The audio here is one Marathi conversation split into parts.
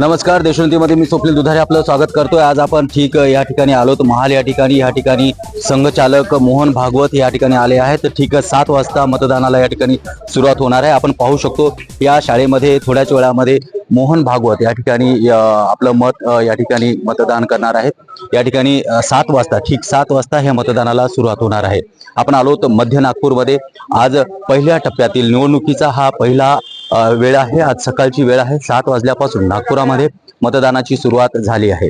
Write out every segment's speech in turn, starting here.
नमस्कार देशोन्नतीमध्ये मी स्वप्नील दुधारे आपलं स्वागत करतोय. आज आपण ठीक या ठिकाणी आलो तर महाल या ठिकाणी. या ठिकाणी संघचालक मोहन भागवत या ठिकाणी आले आहेत. ठीक सात वाजता मतदानाला या ठिकाणी सुरुवात होणार आहे. आपण पाहू शकतो या शाळेमध्ये थोड्याच वेळामध्ये मोहन भागवत या ठिकाणी आपलं मत या ठिकाणी मतदान करणार आहेत. या ठिकाणी सात वाजता ठीक सात वाजता ह्या मतदानाला सुरुवात होणार आहे. आपण आलो तर मध्य नागपूरमध्ये. आज पहिल्या टप्प्यातील निवडणुकीचा हा पहिला वेळ आहे. आज सकाळची वेळ आहे. सात वाजल्यापासून नागपुरामध्ये मतदानाची सुरुवात झाली आहे.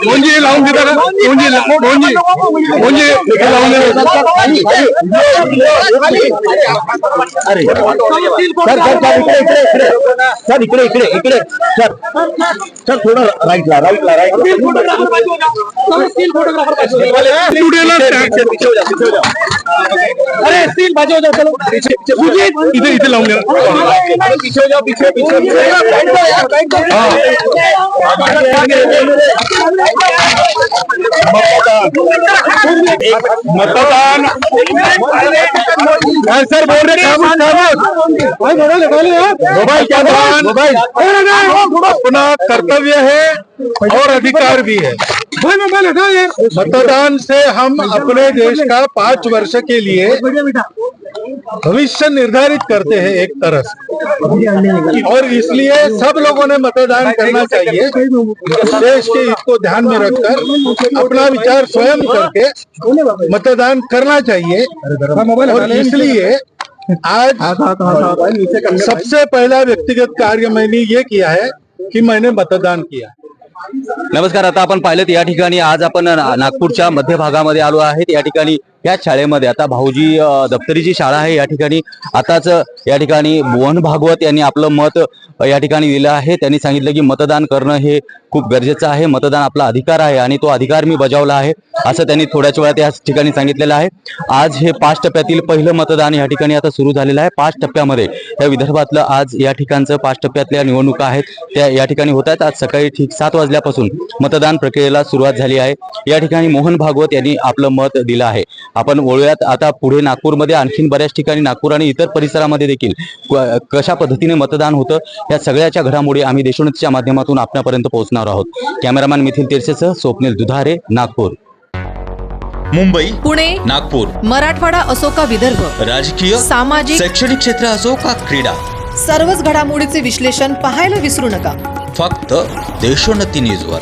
मोंजी लावून देता का मोंजी मोंजी मोंजी लावून अरे सर सर सर इकडे इकडे सर इकडे इकडे इकडे सर सर थोडं राईटला राईटला अरे स्टील बाजू लावून जाओ चलो इथे इथे लावून मतदान। सर बोल रहे मोबाइल क्या मोबाइल अपना कर्तव्य है और अधिकार भी है। मतदान से हम अपने देश का पाँच वर्ष के लिए भविष्य निर्धारित करते हैं एक तरह से। और इसलिए सब लोगों ने मतदान करना चाहिए। देश के हित को ध्यान में रखकर अपना विचार स्वयं करके मतदान करना चाहिए। और इसलिए आज सबसे पहला व्यक्तिगत कार्य मैंने ये किया है कि मैंने मतदान किया। नमस्कार, आता आपण पाहिलं या ठिकाणी आज आपण ना- नागपूरच्या मध्य भागामध्ये आलो आहेत. या या शाळेमध्ये आता भाऊजी दप्तरीची जी शाळा आहे या ठिकाणी. आताच या ठिकाणी मोहन भागवत यांनी आपलं मत या ठिकाणी दिलं आहे. त्यांनी सांगितलं की मतदान करणं हे खूप गरजेचं आहे. मतदान आपला अधिकार आहे आणि तो अधिकार मी बजावला आहे असं त्यांनी थोड्याच वेळात या ठिकाणी सांगितलेलं आहे. आज हे पाच टप्प्यातील पहिलं मतदान या ठिकाणी आता सुरू झालेलं आहे. पाच टप्प्यामध्ये या विदर्भातलं आज या ठिकाणचं पाच टप्प्यातल्या निवडणुका आहेत त्या या ठिकाणी होत आहेत. आज सकाळी ठीक सात वाजल्यापासून मतदान प्रक्रियेला सुरुवात झाली आहे. या ठिकाणी मोहन भागवत यांनी आपलं मत दिलं आहे. आपण वळूयात आता पुढे नागपूरमध्ये आणखीन बऱ्याच ठिकाणी नागपूर आणि इतर परिसरामध्ये देखील कशा पद्धतीने मतदान होतं या सगळ्याच्या घडामोडी आम्ही देशोन्नतीच्या माध्यमातून आपल्यापर्यंत पोहोचणार आहोत. कॅमेरामॅन मिथिल तिरसेसह स्वप्नील दुधारे नागपूर. मुंबई पुणे नागपूर. मराठवाडा असो का विदर्भ? राजकीय सामाजिक शैक्षणिक क्षेत्र असो का क्रीडा? सर्वच घडामोडीचे विश्लेषण पाहायला विसरू नका. फक्त देशोन्नती न्यूजवर.